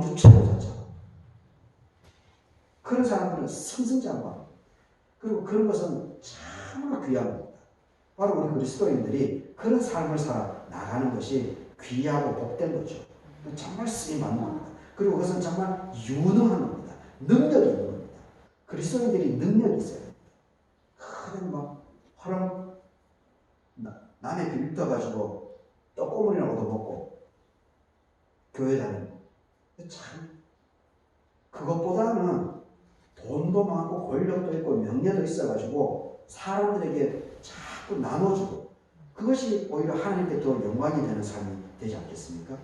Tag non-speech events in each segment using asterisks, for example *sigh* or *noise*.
왕주 최고자죠. 그런 사람들은 성승장관. 그리고 그런 것은 참으로 귀한 겁니다. 바로 우리 그리스도인들이 그런 삶을 살아 나가는 것이 귀하고 복된 거죠. 정말 쓰임 받는 겁니다. 그리고 그것은 정말 유능한 겁니다. 능력이 있는 겁니다. 그리스도인들이 능력이 있어요. 그냥 막 허름 남의 빌 떠가지고 떡고물이나 얻어먹고 교회 다니는 참 그것보다는 돈도 많고 권력도 있고 명예도 있어가지고 사람들에게 자꾸 나눠주고 그것이 오히려 하나님께 더 영광이 되는 삶이 되지 않겠습니까?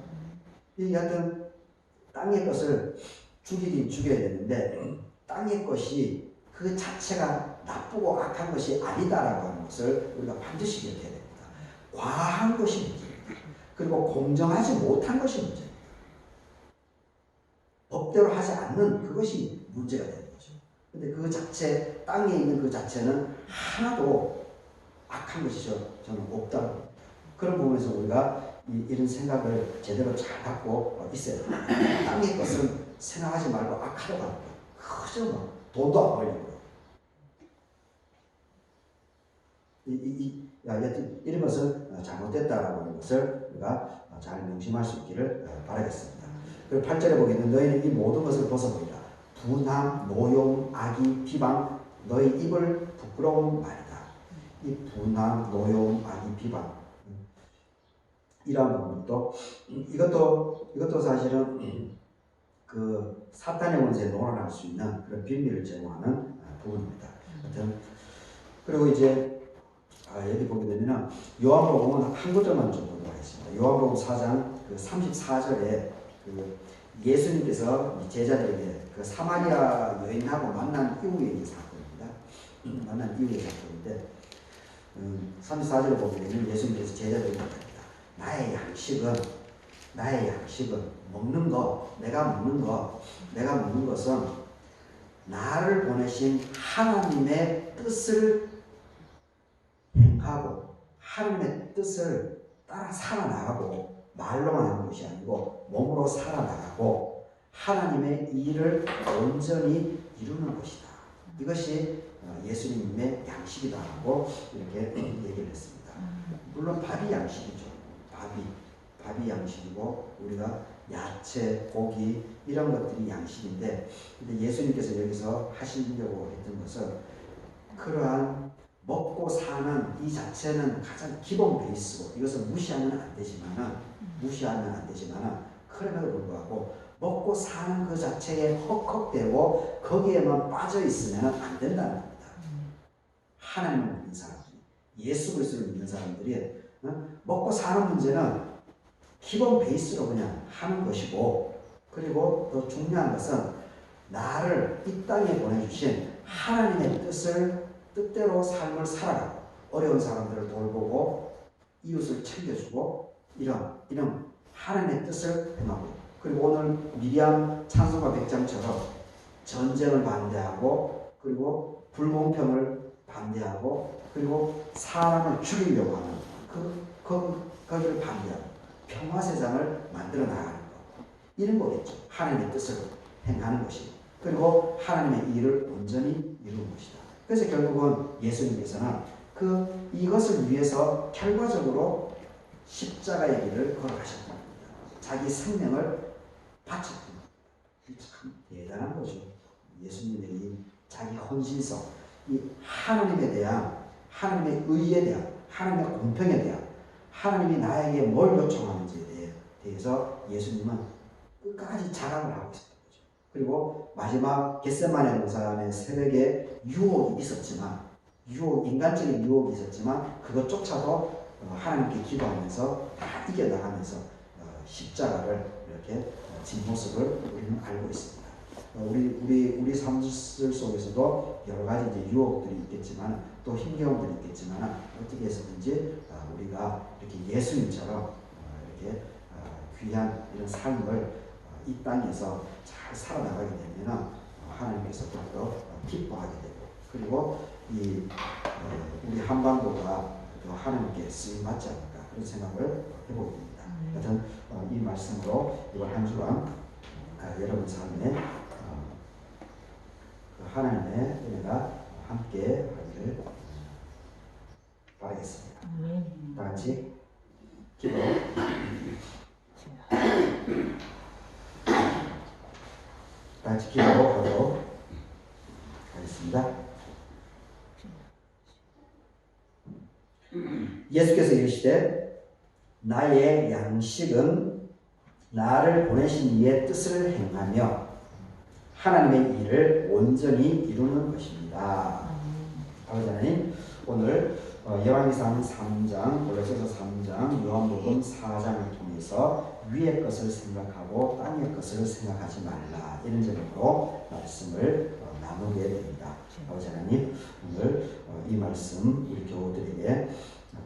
이 하여튼 땅의 것을 죽이긴 죽여야 되는데 땅의 것이 그 자체가 나쁘고 악한 것이 아니다라고 하는 것을 우리가 반드시 기억해야 됩니다. 과한 것이 문제입니다. 그리고 공정하지 못한 것이 문제입니다. 법대로 하지 않는 그것이 문제가 되는 거죠. 근데 그 자체, 땅에 있는 그 자체는 하나도 악한 것이 저는 없다고. 그런 부분에서 우리가 이, 런 생각을 제대로 잘 갖고 됩니다. 땅의 것은 생각하지 말고 악하다고 합니다. 그저 뭐 돈도 안 벌리고. 이, 이, 이, 이런 것은 잘못됐다라고 하는 것을 우리가 잘 명심할 수 있기를 바라겠습니다. 그리고 8절에 보기에는 너희는 이 모든 것을 벗어버리라. 분함, 노용, 악의, 비방, 너희 입을 부끄러운 말이다. 이 분함, 노용, 악의, 비방. 이러한 부분도 이것도 이것도 사실은 그 사탄의 원세에 논란할 수 있는 그런 비밀을 제공하는 부분입니다. 하여튼 그리고 이제 아, 여기 보게 되면 요한복음은 한 구절만 좀 보도록 하겠습니다. 요한복음 4장 그 34절에 그 예수님께서 제자들에게 그 사마리아 여인하고 만난 이후의 사건입니다. 음, *clears throat* 만난 이후의 사건인데 음, 34절을 보게 되면 예수님께서 제자들에게 말합니다. 나의 양식은 나의 양식은 먹는 거 내가 먹는 거 내가 먹는 것은 나를 보내신 하나님의 뜻을 행 하고 하나님의 뜻을 따라 살아나가고 말로만 하는 것이 아니고 몸으로 살아나가고 하나님의 일을 온전히 이루는 것이다. 이것이 어, 예수님의 양식이다 하고 이렇게 얘기를 했습니다. 물론 밥이 양식이죠. 밥이 밥이 양식이고 우리가 야채, 고기 이런 것들이 양식인데 근데 예수님께서 여기서 하시려고 했던 것은 그러한 먹고 사는 이 자체는 가장 기본 베이스고 이것은 무시하면 안 되지만은 무시하면 안 되지만은 그럼에도 불구하고 먹고 사는 그 자체에 헉헉대고 거기에만 빠져 있으면 안 된다는 겁니다. 하나님을 믿는 사람들이 예수 그리스도를 믿는 사람들이 어? 먹고 사는 문제는 기본 베이스로 그냥 하는 것이고 그리고 더 중요한 것은 나를 이 땅에 보내주신 하나님의 뜻을 뜻대로 삶을 살아가고 어려운 사람들을 돌보고 이웃을 챙겨주고 이런 이런 하나님의 뜻을 행하고 그리고 오늘 미리암 찬송가 백장처럼 전쟁을 반대하고 그리고 불공평을 반대하고 그리고 사람을 죽이려고 하는 그, 그, 거기를 반대하고 평화 세상을 만들어 나가는 것 이런 거겠죠. 하나님의 뜻을 행하는 것이 그리고 하나님의 일을 온전히 이루는 것이다. 그래서 결국은 예수님께서는 그 이것을 위해서 결과적으로 십자가의 길을 걸어가셨다. 자기 생명을 바쳤다. 참 대단한 거죠. 예수님의 이 자기 헌신성, 이 하나님에 대한 하나님의 의에 대한 하나님의 공평에 대한 하나님이 나에게 뭘 요청하는지에 대해서 예수님은 끝까지 자랑을 하고 거죠. 그리고 마지막 겟세마네 동산의 새벽에 유혹이 있었지만 유혹 인간적인 유혹이 있었지만 그것조차도 하나님께 기도하면서 다 이겨나가면서 어, 십자가를 이렇게 진 모습을 우리는 알고 있습니다. 어, 우리 우리 우리 삶들 속에서도 여러 가지 이제 유혹들이 있겠지만 또 힘겨움들이 있겠지만 어떻게 해서든지 어, 우리가 이렇게 예수님처럼 이렇게 귀한 이런 삶을 이 땅에서 잘 살아나가게 되면 하나님께서 더더 기뻐하게 되고 그리고 이 우리 한반도가 하나님께 쓰임 받지 않을까 그런 생각을 해보게 됩니다. 하여튼 이 말씀으로 이번 한 주간 아, 여러분 삶에 어, 그 하나님의 은혜가 함께 하기를 바라겠습니다. 다 같이 기도. 다 같이 기도하도록 하겠습니다. 예수께서 이르시되 나의 양식은 나를 보내신 이의 뜻을 행하며 하나님의 일을 온전히 이루는 것입니다. 아버지 하나님 오늘 어, 열왕기상 3장, 골로새서 3장, 요한복음 4장을 통해서 위의 것을 생각하고 땅의 것을 생각하지 말라 이런 제목으로 말씀을 어, 나누게 됩니다. 아버지 하나님 오늘 어, 이 말씀 우리 교우들에게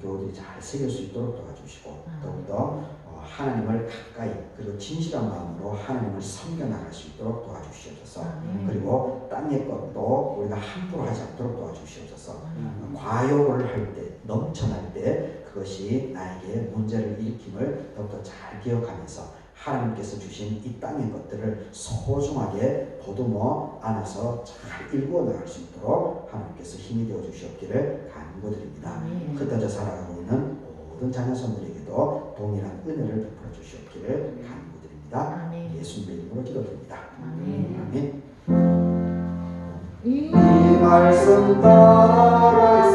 교우들이 잘 새길 수 있도록 도와주시고 더욱더 어, 하나님을 가까이 그리고 진실한 마음으로 하나님을 섬겨 나갈 수 있도록 도와주시옵소서. 아멘. 그리고 땅의 것도 우리가 함부로 하지 않도록 도와주시옵소서. 아멘. 과욕을 할 때, 넘쳐날 때 그것이 나에게 문제를 일으킴을 더욱더 잘 기억하면서 하나님께서 주신 이 땅의 것들을 소중하게 보듬어 안아서 잘 일구어 나갈 수 있도록 하나님께서 힘이 되어 주시옵기를 간구드립니다. 흩어져 살아가고 있는 모든 자녀 손들에게 도 동일한 은혜를 베풀어 주시옵기를 간구드립니다. 아멘. 예수님의 이름으로 기도드립니다. 아멘. 아멘. 이이 말씀 따라